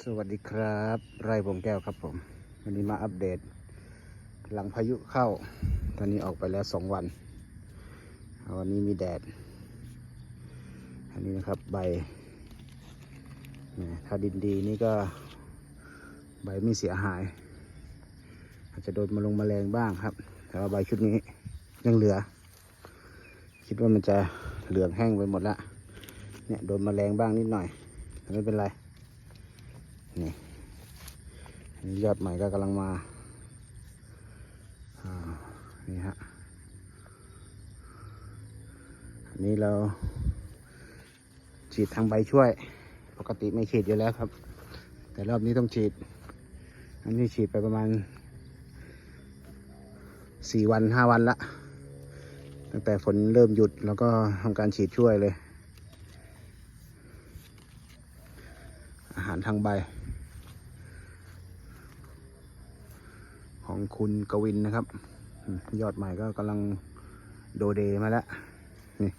สวัสดีครับ ไร่ผมแก้วครับผม วันนี้มาอัปเดต หลังพายุเข้า ตอนนี้ออกไปแล้วสองวัน วันนี้มีแดด อันนี้นะครับใบ ถ้าดินดีนี่ก็ใบไม่เสียหาย อาจจะโดนมาลงมาแมลงบ้างครับ แต่ว่าใบชุดนี้ยังเหลือ คิดว่ามันจะเหลืองแห้งไปหมดละเนี่ยโดนมแมลงบ้างนิดหน่อยแต่ไม่เป็นไร นี่นี่ยอดใหม่ก็กำลังมาอ่านี่ฮะอันนี้เราฉีดทางใบช่วย ปกติไม่ฉีดอยู่แล้วครับ แต่รอบนี้ต้องฉีด อันนี้ฉีดไปประมาณสี่วันห้าวันละ ตั้งแต่ฝนเริ่มหยุดแล้วก็ทำการฉีดช่วยเลย อาหารทางใบ ของคุณกวินนะครับ ยอดใหม่ก็กำลังโดเดมาแล้วนี่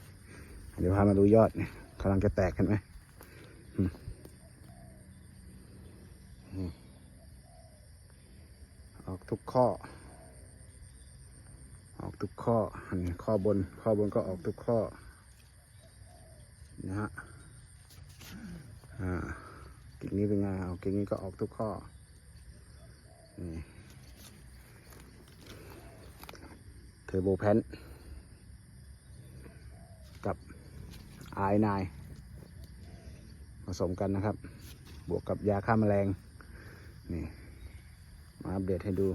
เดี๋ยวพามาดูยอดเนี่ยกำลังจะแตกเห็นไหมอออกทุกข้อ ออกทุกข้ออันนี้ข้อบน ข้อบนก็ออกทุกข้อ นะฮะอ่ากิ่งนี้เป็นไงเอากิ่งนี้ก็ออกทุกข้อนี่เท อร์โบแพนกับไอนผสมกันนะครับ บวกกับยาฆ่าแมลงนี่มาอัปเดตให้ดู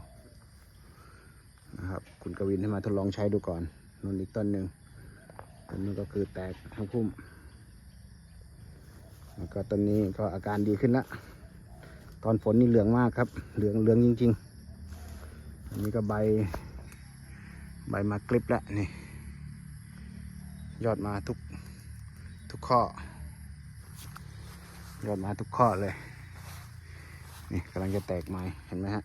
นะครับ คุณกวินให้มาทดลองใช้ดูก่อนนู่นอีกต้นหนึ่งต้นนี้ก็คือแตกทั้งพุ่ม แล้วก็ต้นนี้ก็อาการดีขึ้นละตอนฝนนี่เหลืองมากครับ เหลืองเหลืองจริงๆ อันนี้ก็ใบ ใบมากริบแล้วนี่ ยอดมาทุกทุกข้อ ยอดมาทุกข้อเลย นี่กำลังจะแตกไม้เห็นไหมฮะ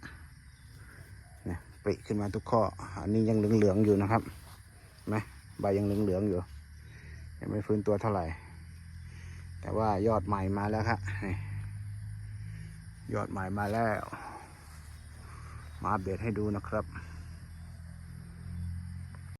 นี่ปริขึ้นมาทุกข้อ อันนี้ยังเหลืองๆอยู่นะครับเห็นไหมใบยังเหลืองๆอยู่ ยังไม่ฟื้นตัวเท่าไหร่ แต่ว่ายอดใหม่มาแล้วครับนี่ยอดใหม่มาแล้ว มาอัปเดตให้ดูนะครับ